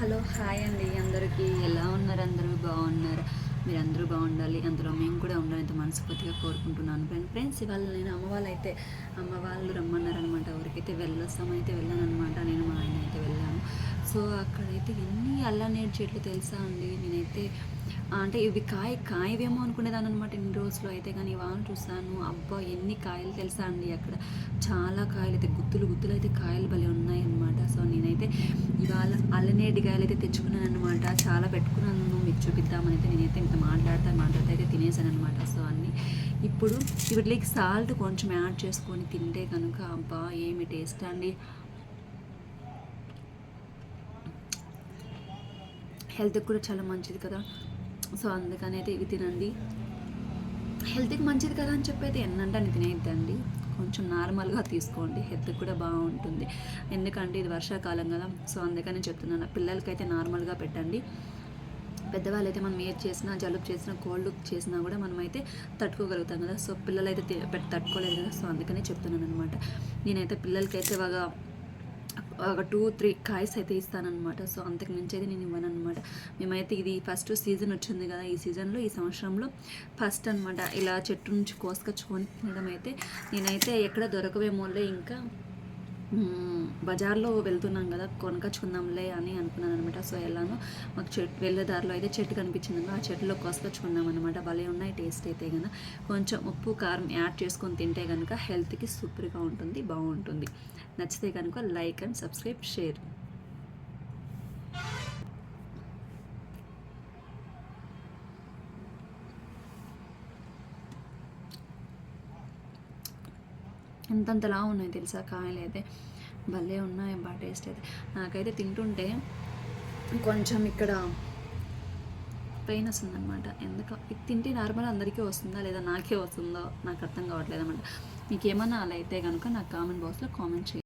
Hello hi అండి అందరికీ. ఎలా ఉన్నారు అందరూ? బాగున్నారు? మీరు అందరూ బాగుండాలి. అందులో మేము కూడా ఉండాలని మనస్ఫూర్తిగా కోరుకుంటున్నాను. ఫ్రెండ్ ఫ్రెండ్స్ ఇవాళ నేను అమ్మ వాళ్ళు అయితే అమ్మ వాళ్ళు రమ్మన్నారనమాట ఎవరికైతే వెళ్ళొస్తామైతే వెళ్ళాను అనమాట నేను మా ఆయన అయితే వెళ్ళాను. సో అక్కడైతే ఎన్ని అల్లనేడు చెట్లు తెలుసా అండి? నేనైతే అంటే ఇవి కాయ కాయవేమో అనుకునేదాన్ని అనమాట ఇన్ని రోజులు అయితే. కానీ ఇవాళ చూసాను అబ్బా ఎన్ని కాయలు తెలుసా అండి అక్కడ. చాలా కాయలు అయితే గుత్తులు గుత్తులు అయితే కాయలు భలే ఉన్నాయన్నమాట. చాలా అల్లనేటికాయలు అయితే తెచ్చుకున్నాను అనమాట చాలా పెట్టుకున్నాను. మీకు చూపిద్దామని అయితే నేనైతే ఇంత మాట్లాడతా మాట్లాడితే అయితే తినేసాను అనమాట సో అన్నీ ఇప్పుడు వీటికి సాల్ట్ కొంచెం యాడ్ చేసుకొని తింటే కనుక అబ్బా ఏమి టేస్ట్ అండి. హెల్త్కి కూడా చాలా మంచిది కదా. సో అందుకని అయితే ఇవి తినండి. హెల్త్కి మంచిది కదా అని చెప్పి అయితే ఎన్నంటే అని తినేద్దండి కొంచెం నార్మల్గా తీసుకోండి. హెల్త్కి కూడా బాగుంటుంది. ఎందుకంటే ఇది వర్షాకాలం కదా సో అందుకని చెప్తున్నాను. పిల్లలకైతే నార్మల్గా పెట్టండి. పెద్దవాళ్ళు అయితే మనం ఏది చేసినా జలుబు చేసినా కోల్డ్ చేసినా కూడా మనమైతే తట్టుకోగలుగుతాం కదా. సో పిల్లలైతే తట్టుకోలేదు కదా. సో అందుకనే చెప్తున్నాను అనమాట నేనైతే పిల్లలకైతే బాగా ఒక టూ త్రీ కాయస్ అయితే ఇస్తానమాట సో అంతకు మించి అయితే నేను ఇవ్వను అనమాట మేమైతే ఇది ఫస్ట్ సీజన్ వచ్చింది కదా ఈ సీజన్లో ఈ సంవత్సరంలో ఫస్ట్ అనమాట ఇలా చెట్టు నుంచి కోసుకొచ్చుకొని తినడం అయితే నేనైతే ఎక్కడ దొరకవేమోలే ఇంకా బజార్లో వెళ్తున్నాం కదా కొనకొచ్చుకుందాంలే అని అనుకున్నాను సో ఎలానో మాకు చెట్టు వెళ్ళే దారిలో అయితే చెట్టు కనిపించింది ఆ చెట్టులో కోసుకొచ్చుకున్నాం అనమాట భలే ఉన్నాయి టేస్ట్ అయితే కనుక కొంచెం ఉప్పు కారం యాడ్ చేసుకొని తింటే కనుక హెల్త్కి సూపర్గా ఉంటుంది బాగుంటుంది. నచ్చితే కనుక లైక్ అండ్ సబ్స్క్రైబ్ షేర్. ఎంతంతలా ఉన్నాయి తెలుసా? కాయలు అయితే భలే ఉన్నాయి బా టేస్ట్ అయితే. నాకైతే తింటుంటే కొంచెం ఇక్కడ పెయిన్ వస్తుందన్నమాట. ఎందుకు ఇది తింటే నార్మల్ అందరికీ వస్తుందా లేదా నాకే వస్తుందో? నాకు అర్థం కావట్లేదు అనమాట మీకు ఏమన్నా అలా అయితే కనుక నాకు కామెంట్ బాక్స్లో కామెంట్ చేయండి.